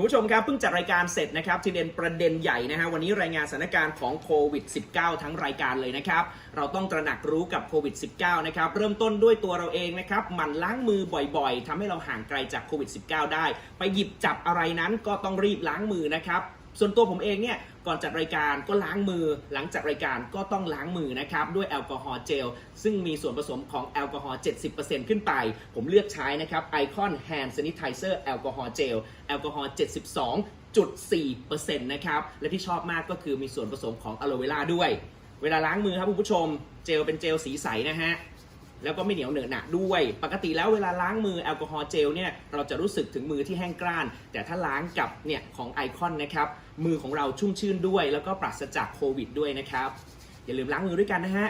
คุณผู้ชมครับเพิ่งจัดรายการเสร็จนะครับทีเด็นประเด็นใหญ่นะฮะวันนี้รายงานสถานการณ์ของโควิด -19 ทั้งรายการเลยนะครับ เราต้องตระหนักรู้กับโควิด -19 นะครับเริ่มต้นด้วยตัวเราเองนะครับหมั่นล้างมือบ่อยๆทำให้เราห่างไกลจากโควิด -19 ได้ ไปหยิบจับอะไรนั้นก็ต้องรีบล้างมือนะครับ ส่วนตัวผมเองเนี่ยก่อนจัดรายการก็ล้างมือ หลังจัดรายการก็ต้องล้างมือนะครับด้วยแอลกอฮอล์เจล ซึ่งมีส่วนผสมของแอลกอฮอล์ 70%ขึ้นไป ผมเลือกใช้นะครับไอคอนแฮนด์ซ a นิ t i เซอร์แอลกอฮอล์เจลแอลกอฮอล์ 72.4%นะครับ และที่ชอบมากก็คือมีส่วนผสมของอะโลเวราด้วย เวลาล้างมือครับคุณผู้ชม เจลเป็นเจลสีใสนะฮะ แล้วก็ไม่เหนียวเหนอะหนะด้วย ปกติแล้วเวลาล้างมือแอลกอฮอล์เจลเนี่ยเราจะรู้สึกถึงมือที่แห้งกร้าน แต่ถ้าล้างกับเนี่ยของไอคอนนะครับมือของเราชุ่มชื่นด้วย แล้วก็ปราศจากโควิดด้วยนะครับอย่าลืมล้างมือด้วยกันนะฮะ